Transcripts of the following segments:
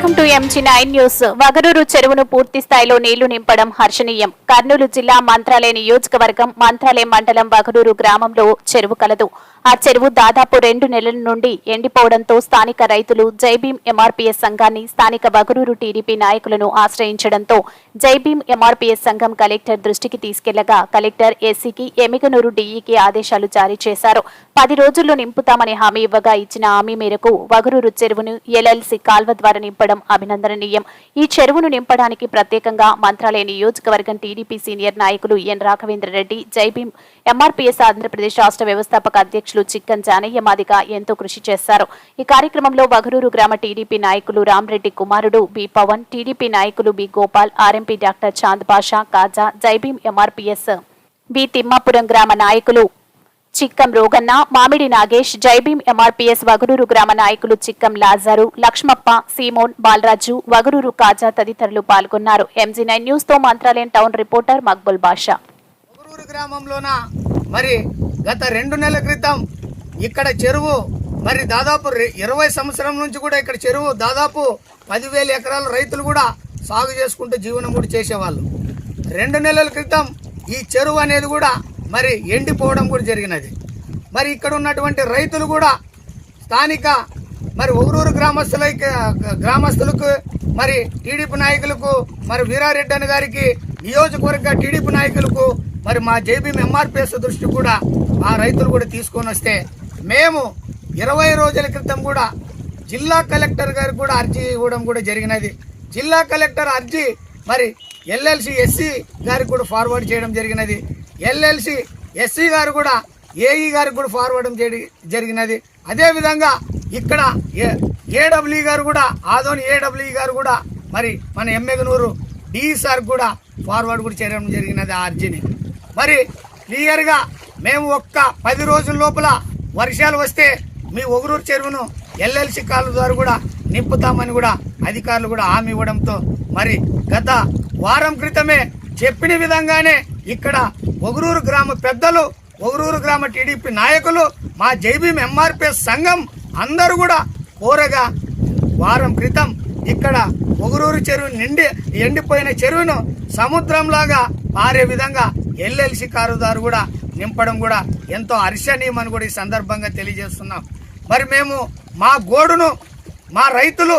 To MG nine news Vagaruru చెరువును పూర్తి స్థాయిలో నీళ్ళు నింపడం హర్షణీయం. కర్నూలు జిల్లా మంత్రాలయ నియోజకవర్గం మంత్రాలయ మండలం వగరూరు గ్రామంలో చెరువు కలదు. ఆ చెరువు దాదాపు రెండు నెలల నుండి ఎండిపోవడంతో స్థానిక రైతులు జైభీం ఎంఆర్పీఎస్ సంఘాన్ని స్థానిక వగరూరు టీడీపీ నాయకులను ఆశ్రయించడంతో జైభీం ఎంఆర్పీఎస్ సంఘం కలెక్టర్ దృష్టికి తీసుకెళ్ళగా కలెక్టర్ ఎస్సీకి ఎమిగనూరు డీఈకి ఆదేశాలు జారీ చేశారు. పది రోజుల్లో నింపుతామని హామీ ఇవ్వగా ఇచ్చిన హామీ మేరకు వగరూరు చెరువును ఎల్ఎల్సి కాల్వ ద్వారా నింపడం అభినందనీయం. ఈ చెరువును నింపడానికి ప్రత్యేకంగా మంత్రాలయ నియోజకవర్గం టీడీపీ సీనియర్ నాయకులు ఎన్ రాఘవేంద్రరెడ్డి జైభీం ఎంఆర్పీఎస్ ఆంధ్రప్రదేశ్ రాష్ట్ర వ్యవస్థాపక అధ్యక్షులు చిక్కన్ జానయ్య మాదిగా ఎంతో కృషి చేశారు. ఈ కార్యక్రమంలో వగరూరు గ్రామ టీడీపీ నాయకులు రామ్రెడ్డి కుమారుడు బి పవన్ టీడీపీ నాయకులు B Gopal RMP doctor Chand Basha Kaja Jai Bhim MRPS B Thimmapuram గ్రామ నాయకులు చిక్కం రోగన్న మామిడి నాగేష్ జైభీం ఎంఆర్పీఎస్ వగరూరు గ్రామ నాయకులు చిక్కం లాజారు లక్ష్మప్ప సీమోన్ బాలరాజు వగరూరు కాజా తదితరులు పాల్గొన్నారు. ఎంజీ నైన్ న్యూస్తో మంత్రాలయం టౌన్ రిపోర్టర్ మక్బుల్ బాషా. గ్రామంలోన? మరి గత రెండు నెలల క్రితం ఇక్కడ చెరువు మరి దాదాపు ఇరవై సంవత్సరం నుంచి కూడా ఇక్కడ చెరువు దాదాపు పదివేల ఎకరాల రైతులు కూడా సాగు చేసుకుంటూ జీవనం కూడా చేసేవాళ్ళు. రెండు నెలల క్రితం ఈ చెరువు అనేది కూడా మరి ఎండిపోవడం కూడా జరిగినది. మరి ఇక్కడ ఉన్నటువంటి రైతులు కూడా స్థానిక మరి ఊరూరు గ్రామస్తులకి గ్రామస్తులకు మరి టీడీపీ నాయకులకు మరి వీరారెడ్డి అన్న గారికి నియోజకవర్గ టీడీపీ నాయకులకు మరి మా జేబీఎం ఎంఆర్పిఎస్ దృష్టి కూడా ఆ రైతులు కూడా తీసుకొని వస్తే మేము ఇరవై రోజుల క్రితం కూడా జిల్లా కలెక్టర్ గారికి కూడా అర్జీ ఇవ్వడం కూడా జరిగినది. జిల్లా కలెక్టర్ అర్జీ మరి ఎల్ఎల్సి ఎస్సీ గారికి కూడా ఫార్వర్డ్ చేయడం జరిగినది. ఎల్ఎల్సి ఎస్సీ గారు కూడా ఏఈ గారికి కూడా ఫార్వర్డ్ చేయడం జరిగినది. అదేవిధంగా ఇక్కడ ఏడబ్ల్యూ గారు కూడా ఆదోని ఏడబ్ల్యూ గారు కూడా మరి మన ఎమ్మెగనూరు డిఈసార్ కూడా ఫార్వర్డ్ కూడా చేయడం జరిగినది ఆ అర్జీని. మరి క్లియర్గా మేము ఒక్క పది రోజుల లోపల వర్షాలు వస్తే మీ ఒగరూరు చెరువును ఎల్ఎల్సి కాలు ద్వారా కూడా నింపుతామని కూడా అధికారులు కూడా హామీ ఇవ్వడంతో మరి గత వారం క్రితమే చెప్పిన విధంగానే ఇక్కడ ఒగరూరు గ్రామ పెద్దలు ఒగరూరు గ్రామ టీడీపీ నాయకులు మా జైబీఎం ఎంఆర్పిఎస్ సంఘం అందరూ కూడా కోరగా వారం క్రితం ఇక్కడ ఒగరూరు చెరువు నిండి ఎండిపోయిన చెరువును సముద్రంలాగా పారే విధంగా ఎల్ఎల్సి కారుదారు కూడా నింపడం కూడా ఎంతో హర్షణీయమని కూడా ఈ సందర్భంగా తెలియజేస్తున్నాం. మరి మేము మా గోడును మా రైతులు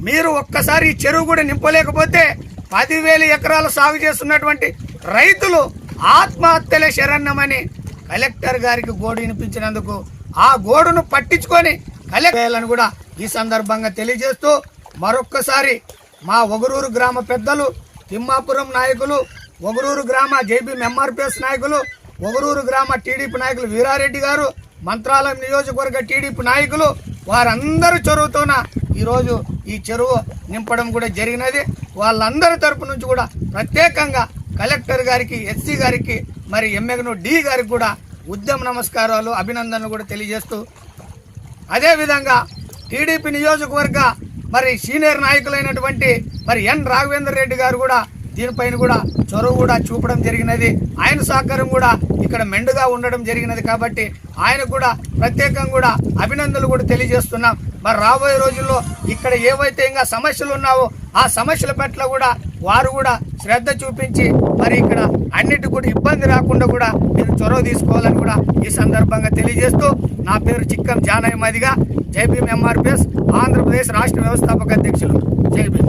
మీరు ఒక్కసారి ఈ చెరువు కూడా నింపలేకపోతే పదివేల ఎకరాలు సాగు చేస్తున్నటువంటి రైతులు ఆత్మహత్యలే శరణ్యమని కలెక్టర్ గారికి గోడు వినిపించినందుకు ఆ గోడును పట్టించుకొని కలెక్టర్లను కూడా ఈ సందర్భంగా తెలియజేస్తూ మరొక్కసారి మా ఒగరూరు గ్రామ పెద్దలు తిమ్మాపురం నాయకులు ఒగరూరు గ్రామ జేబీ ఎంఆర్పిఎస్ నాయకులు ఒగరూరు గ్రామ టీడీపీ నాయకులు వీరారెడ్డి గారు మంత్రాలయం నియోజకవర్గ టీడీపీ నాయకులు వారందరూ చొరవతోన ఈరోజు ఈ చెరువు నింపడం కూడా జరిగినది. వాళ్ళందరి తరపు నుంచి కూడా ప్రత్యేకంగా కలెక్టర్ గారికి ఎస్సీ గారికి మరి ఎమ్మెగను డి గారికి కూడా ఉద్యమ నమస్కారాలు అభినందనలు కూడా తెలియజేస్తూ అదేవిధంగా టీడీపీ నియోజకవర్గ మరి సీనియర్ నాయకులైనటువంటి మరి ఎన్ రాఘవేందర్ రెడ్డి గారు కూడా దీనిపైన కూడా చొరవ కూడా చూపడం జరిగినది. ఆయన సహకారం కూడా ఇక్కడ మెండుగా ఉండడం జరిగినది కాబట్టి ఆయన కూడా ప్రత్యేకంగా కూడా అభినందనలు కూడా తెలియజేస్తున్నాం. మరి రాబోయే రోజుల్లో ఇక్కడ ఏవైతే ఇంకా సమస్యలు ఉన్నావో ఆ సమస్యల పట్ల కూడా వారు కూడా శ్రద్ధ చూపించి మరి ఇక్కడ అన్నిటి కూడా ఇబ్బంది రాకుండా కూడా మీరు చొరవ తీసుకోవాలని కూడా ఈ సందర్భంగా తెలియజేస్తూ నా పేరు చిక్కం జానయ్య మదిగా. జైబీఎం ఎంఆర్పిఎస్ ఆంధ్రప్రదేశ్ రాష్ట్ర వ్యవస్థాపక అధ్యక్షులు. జైబీఎం